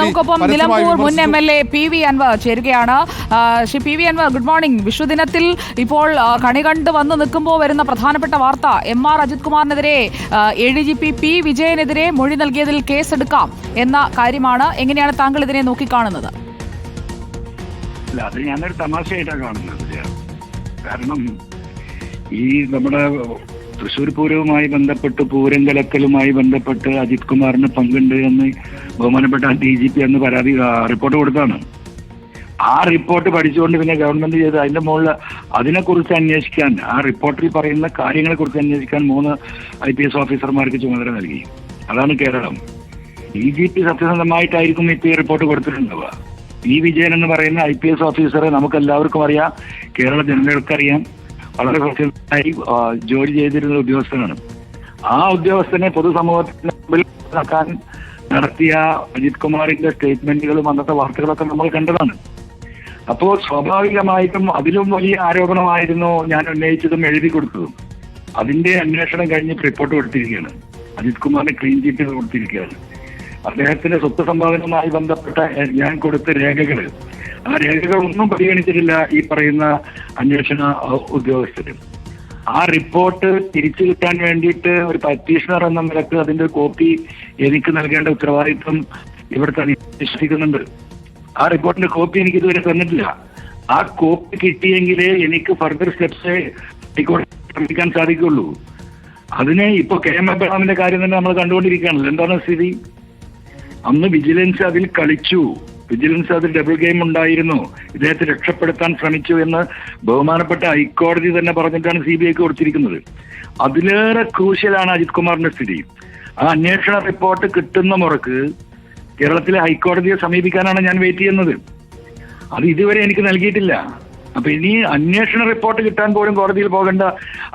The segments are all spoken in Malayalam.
നമുക്കൊപ്പം നിലമ്പൂർ മുൻ M. L A P V Anvar ചേരുകയാണ്. Shri P V Anvar good morning. വിഷുദിനത്തിൽ ഇപ്പോൾ കണി കണ്ട് വന്ന് നിൽക്കുമ്പോൾ വരുന്ന പ്രധാനപ്പെട്ട വാർത്ത M R Ajith കുമാറിനെതിരെ A D G P P വിജയനെതിരെ മൊഴി നൽകിയതിൽ കേസെടുക്കാം എന്ന കാര്യമാണ് എങ്ങനെയാണ് താങ്കൾ ഇതിനെ നോക്കിക്കാണുന്നത്? അത് ഞാനൊരു തമാശയായിട്ടാണ് കാണുന്നത് കാരണം ഈ നമ്മുടെ തൃശ്ശൂർ പൂരവുമായി ബന്ധപ്പെട്ട് പൂരം കലക്കലുമായി ബന്ധപ്പെട്ട് അജിത് കുമാറിന് പങ്കുണ്ട് എന്ന് ബഹുമാനപ്പെട്ട ഡി ജി പി അന്ന് പരാതി റിപ്പോർട്ട് കൊടുത്താണ്. ആ റിപ്പോർട്ട് പഠിച്ചുകൊണ്ട് പിന്നെ ഗവൺമെന്റ് ചെയ്ത് അതിന്റെ മുകളിൽ അതിനെക്കുറിച്ച് അന്വേഷിക്കാൻ ആ റിപ്പോർട്ടിൽ പറയുന്ന കാര്യങ്ങളെ കുറിച്ച് അന്വേഷിക്കാൻ മൂന്ന് ഐ പി എസ് ഓഫീസർമാർക്ക് ചുമതല നൽകി. അതാണ് കേരളം. ഡി ജി പി സത്യസന്ധമായിട്ടായിരിക്കും ഇപ്പൊ ഈ റിപ്പോർട്ട് കൊടുത്തിട്ടുണ്ടാവുക. പി വിജയൻ എന്ന് പറയുന്ന ഐ പി എസ് ഓഫീസറെ നമുക്ക് എല്ലാവർക്കും അറിയാം കേരള ജനങ്ങൾക്കറിയാം വളരെ ആ, ജോലി ചെയ്തിരുന്ന ഉദ്യോഗസ്ഥനാണ്. ആ ഉദ്യോഗസ്ഥനെ പൊതുസമൂഹത്തിന് മുമ്പിൽ നടക്കാൻ നടത്തിയ അജിത് കുമാറിന്റെ സ്റ്റേറ്റ്മെന്റുകളും അന്നത്തെ വാർത്തകളൊക്കെ നമ്മൾ കണ്ടതാണ്. അപ്പോൾ സ്വാഭാവികമായിട്ടും അതിലും വലിയ ആരോപണമായിരുന്നു ഞാൻ ഉന്നയിച്ചതും എഴുതി കൊടുത്തതും. അതിന്റെ അന്വേഷണം കഴിഞ്ഞ് റിപ്പോർട്ട് കൊടുത്തിരിക്കുകയാണ്. അജിത് കുമാറിന് ക്ലീൻ ചീറ്റ് കൊടുത്തിരിക്കുകയാണ്. അദ്ദേഹത്തിന്റെ സ്വത്ത് സമ്പാദനവുമായി ബന്ധപ്പെട്ട ഞാൻ കൊടുത്ത രേഖകൾ രേഖകൾ ഒന്നും പരിഗണിച്ചിട്ടില്ല ഈ പറയുന്ന അന്വേഷണ ഉദ്യോഗസ്ഥരും. ആ റിപ്പോർട്ട് തിരിച്ചു കിട്ടാൻ വേണ്ടിയിട്ട് ഒരു പറ്റീഷണർ എന്ന നിലയ്ക്ക് അതിന്റെ കോപ്പി എനിക്ക് നൽകേണ്ട ഉത്തരവാദിത്വം ഇവിടുത്തെ വിശ്വസിക്കുന്നുണ്ട്. ആ റിപ്പോർട്ടിന്റെ കോപ്പി എനിക്ക് ഇതുവരെ തന്നിട്ടില്ല. ആ കോപ്പി കിട്ടിയെങ്കിലേ എനിക്ക് ഫർദർ സ്റ്റെപ്സ് ശ്രമിക്കാൻ സാധിക്കുള്ളൂ. അതിനെ ഇപ്പൊ കെ എം എബ്രഹാമിന്റെ കാര്യം തന്നെ നമ്മൾ കണ്ടുകൊണ്ടിരിക്കുകയാണല്ലോ. എന്താണ് സ്ഥിതി? അന്ന് വിജിലൻസ് അതിൽ കളിച്ചു. വിജിലൻസ് അതിൽ ഡബിൾ ഗെയിം ഉണ്ടായിരുന്നു. ഇദ്ദേഹത്തെ രക്ഷപ്പെടുത്താൻ ശ്രമിച്ചു എന്ന് ബഹുമാനപ്പെട്ട ഹൈക്കോടതി തന്നെ പറഞ്ഞിട്ടാണ് സി ബി ഐക്ക് കൊടുത്തിരിക്കുന്നത്. അതിലേറെ ക്രൂഷ്യലാണ് അജിത് കുമാറിന്റെ സ്ഥിതി. ആ അന്വേഷണ റിപ്പോർട്ട് കിട്ടുന്ന മുറക്ക് കേരളത്തിലെ ഹൈക്കോടതിയെ സമീപിക്കാനാണ് ഞാൻ വെയിറ്റ് ചെയ്യുന്നത്. അത് ഇതുവരെ എനിക്ക് നൽകിയിട്ടില്ല. അപ്പൊ ഇനി അന്വേഷണ റിപ്പോർട്ട് കിട്ടാൻ പോലും കോടതിയിൽ പോകേണ്ട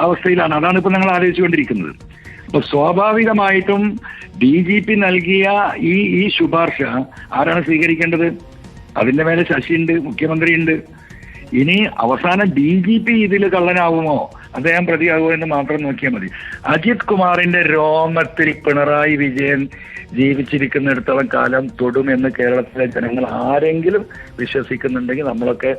അവസ്ഥയിലാണ്. അതാണ് ഇപ്പൊ ഞങ്ങൾ ആലോചിച്ചുകൊണ്ടിരിക്കുന്നത്. സ്വാഭാവികമായിട്ടും ഡി ജി പി നൽകിയ ഈ ഈ ശുപാർശ ആരാണ് സ്വീകരിക്കേണ്ടത്? അതിന്റെ മേലെ ശശിയുണ്ട് മുഖ്യമന്ത്രിയുണ്ട്. ഇനി അവസാനം ഡി ജി പി ഇതിൽ കള്ളനാവുമോ? അദ്ദേഹം പ്രതിയാകുമോ എന്ന് മാത്രം നോക്കിയാൽ മതി. അജിത് കുമാറിന്റെ രോമത്തിൽ പിണറായി വിജയൻ ജീവിച്ചിരിക്കുന്നിടത്തോളം കാലം തൊടുമെന്ന് കേരളത്തിലെ ജനങ്ങൾ ആരെങ്കിലും വിശ്വസിക്കുന്നുണ്ടെങ്കിൽ നമ്മളൊക്കെ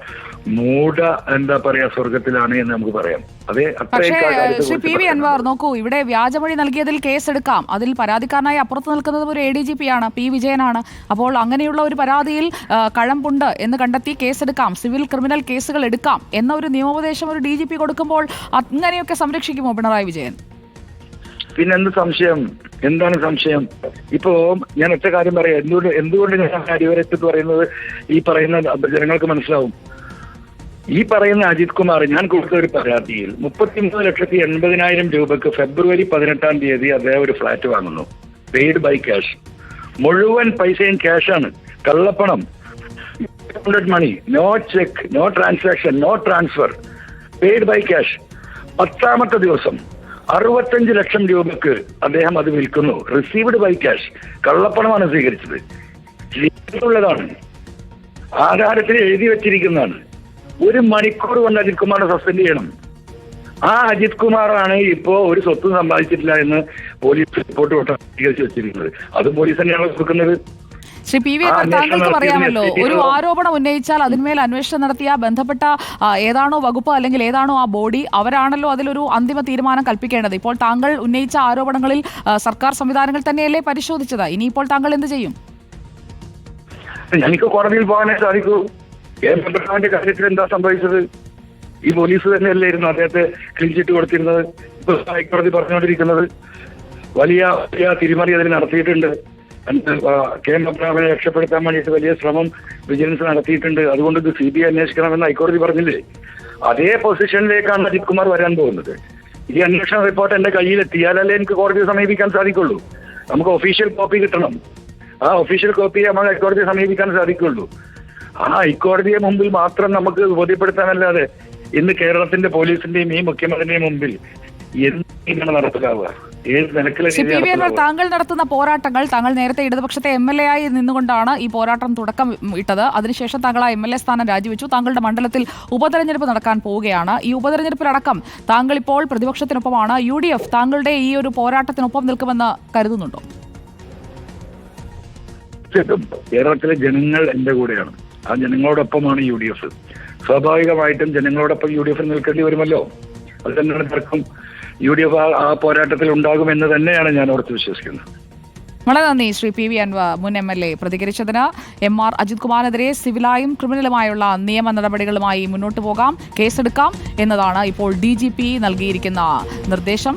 മൂട എന്താ പറയാ സ്വർഗത്തിലാണ് എന്ന് നമുക്ക് പറയാം. പക്ഷേ ശ്രീ പി വി അൻവാർ നോക്കൂ ഇവിടെ വ്യാജമൊഴി നൽകിയതിൽ കേസെടുക്കാം. അതിൽ പരാതിക്കാരനായി അപ്പുറത്ത് നിൽക്കുന്നത് ഒരു എ ഡി ജി പി ആണ് പി വിജയനാണ്. അപ്പോൾ അങ്ങനെയുള്ള ഒരു പരാതിയിൽ കഴമ്പുണ്ട് എന്ന് കണ്ടെത്തി കേസെടുക്കാം. സിവിൽ ക്രിമിനൽ കേസുകൾ എടുക്കാം എന്ന ഒരു നിയമോപദേശം ഒരു ഡി ജി പി കൊടുക്കുമ്പോൾ അങ്ങനെയൊക്കെ സംരക്ഷിക്കുമോ പിണറായി വിജയൻ? പിന്നെന്ത് സംശയം? എന്താണ് സംശയം? ഇപ്പോ ഞാൻ ഒറ്റ കാര്യം പറയാം. എന്തുകൊണ്ട് എന്തുകൊണ്ട് ഞാൻ അടിവരത്ത് പറയുന്നത്? ഈ പറയുന്ന ജനങ്ങൾക്ക് മനസ്സിലാവും. ഈ പറയുന്ന അജിത് കുമാർ ഞാൻ കൊടുത്ത ഒരു പരാതിയിൽ മുപ്പത്തിമൂന്ന് ലക്ഷത്തി എൺപതിനായിരം രൂപക്ക് ഫെബ്രുവരി പതിനെട്ടാം തീയതി അദ്ദേഹം ഒരു ഫ്ലാറ്റ് വാങ്ങുന്നു. പെയ്ഡ് ബൈ ക്യാഷ് മുഴുവൻ പൈസയും ക്യാഷാണ് കള്ളപ്പണം. Money no cheque no transaction no transfer paid by cash പത്താമത്തെ ദിവസം അറുപത്തഞ്ച് ലക്ഷം രൂപക്ക് അദ്ദേഹം അത് വിൽക്കുന്നു. റിസീവ്ഡ് ബൈ ക്യാഷ് കള്ളപ്പണമാണ് സ്വീകരിച്ചത്. ആധാരത്തിൽ എഴുതി വെച്ചിരിക്കുന്നതാണ്. ഒരു മണിക്കൂർ കൊണ്ട് അജിത് കുമാറിനെ സസ്പെൻഡ് ചെയ്യണം. ആ അജിത് കുമാറാണ് ഇപ്പോ ഒരു സ്വത്തും സമ്പാദിച്ചിട്ടില്ല എന്ന് പോലീസ് റിപ്പോർട്ട് സ്വീകരിച്ച് വെച്ചിരിക്കുന്നത്. അത് പോലീസ് തന്നെയാണ് കൊടുക്കുന്നത്? ശ്രീ പി വി താങ്കൾക്ക് പറയാമല്ലോ ഒരു ആരോപണം ഉന്നയിച്ചാൽ അതിന്മേൽ അന്വേഷണം നടത്തിയ ബന്ധപ്പെട്ട ഏതാണോ വകുപ്പ് അല്ലെങ്കിൽ ഏതാണോ ആ ബോഡി അവരാണല്ലോ അതിലൊരു അന്തിമ തീരുമാനം കൽപ്പിക്കേണ്ടത്. ഇപ്പോൾ താങ്കൾ ഉന്നയിച്ച ആരോപണങ്ങളിൽ സർക്കാർ സംവിധാനങ്ങൾ തന്നെയല്ലേ പരിശോധിച്ചത്? ഇനിയിപ്പോൾ താങ്കൾ എന്ത് ചെയ്യും? എനിക്ക് കോടതിയിൽ പോകാനേ സാധിക്കൂ. എം എബ്രഹാമിന്റെ കാര്യത്തിൽ എന്താ സംഭവിച്ചത്? ഈ പോലീസ് തന്നെയല്ലായിരുന്നു അദ്ദേഹത്തെ ക്ലീൻ ചിറ്റ് കൊടുത്തിരുന്നത്. ഇപ്പൊ ഹൈക്കോടതി പറഞ്ഞുകൊണ്ടിരിക്കുന്നത് വലിയ വലിയ തിരിമറി അതിൽ നടത്തിയിട്ടുണ്ട്. കെ എം അബ്രാമിനെ രക്ഷപ്പെടുത്താൻ വേണ്ടിയിട്ട് വലിയ ശ്രമം വിജിലൻസ് നടത്തിയിട്ടുണ്ട്. അതുകൊണ്ട് ഇത് സി ബി ഐ അന്വേഷിക്കണമെന്ന് ഹൈക്കോടതി പറഞ്ഞില്ലേ? അതേ പൊസിഷനിലേക്കാണ് അജിത് കുമാർ വരാൻ പോകുന്നത്. ഈ അന്വേഷണ റിപ്പോർട്ട് എന്റെ കയ്യിലെത്തിയാലല്ലേ എനിക്ക് കോടതിയെ സമീപിക്കാൻ സാധിക്കുള്ളൂ. നമുക്ക് ഒഫീഷ്യൽ കോപ്പി കിട്ടണം. ആ ഒഫീഷ്യൽ കോപ്പി നമ്മൾ ഹൈക്കോടതിയെ സമീപിക്കാൻ സാധിക്കുള്ളൂ. ആ ഹൈക്കോടതിയെ മുമ്പിൽ മാത്രം നമുക്ക് ബോധ്യപ്പെടുത്താനല്ലാതെ ഇന്ന് കേരളത്തിന്റെ പോലീസിന്റെയും ഈ മുഖ്യമന്ത്രിയുടെയും മുമ്പിൽ എന്തിനാണ് നടപ്പിലാവുക? താങ്കൾ നടത്തുന്ന പോരാട്ടങ്ങൾ താങ്കൾ നേരത്തെ ഇടതുപക്ഷത്തെ എം എൽ എ ആയി നിന്നുകൊണ്ടാണ് ഈ പോരാട്ടം തുടക്കം ഇട്ടത്. അതിനുശേഷം താങ്കൾ ആ എം എൽ എ സ്ഥാനം രാജിവെച്ചു. താങ്കളുടെ മണ്ഡലത്തിൽ ഉപതെരഞ്ഞെടുപ്പ് നടക്കാൻ പോവുകയാണ്. ഈ ഉപതെരഞ്ഞെടുപ്പിലടക്കം താങ്കൾ ഇപ്പോൾ പ്രതിപക്ഷത്തിനൊപ്പമാണ്. യു ഡി എഫ് താങ്കളുടെ ഈ ഒരു പോരാട്ടത്തിനൊപ്പം നിൽക്കുമെന്ന് കരുതുന്നുണ്ടോ? കേരളത്തിലെ ജനങ്ങൾ എന്റെ കൂടെയാണ്. ആ ജനങ്ങളോടൊപ്പമാണ് യു ഡി എഫ്. സ്വാഭാവികമായിട്ടും ജനങ്ങളോടൊപ്പം യു ഡി എഫ് നിൽക്കേണ്ടി വരുമല്ലോ? അത് തന്നെയാണ് തർക്കം. യു ഡി എഫ് ആ പോരാട്ടത്തിൽ ഉണ്ടാകുമെന്ന് തന്നെയാണ് ഞാൻ ഓർത്ത് വിശ്വസിക്കുന്നത്. വളരെ നന്ദി ശ്രീ പി വി അൻവർ മുൻ എം എൽ എ പ്രതികരിച്ചതിന്. എം ആർ അജിത് കുമാറിനെതിരെ സിവിലായും ക്രിമിനലുമായുള്ള നിയമ നടപടികളുമായി മുന്നോട്ട് പോകാം കേസെടുക്കാം എന്നതാണ് ഇപ്പോൾ ഡി ജി പി നൽകിയിരിക്കുന്ന നിർദ്ദേശം.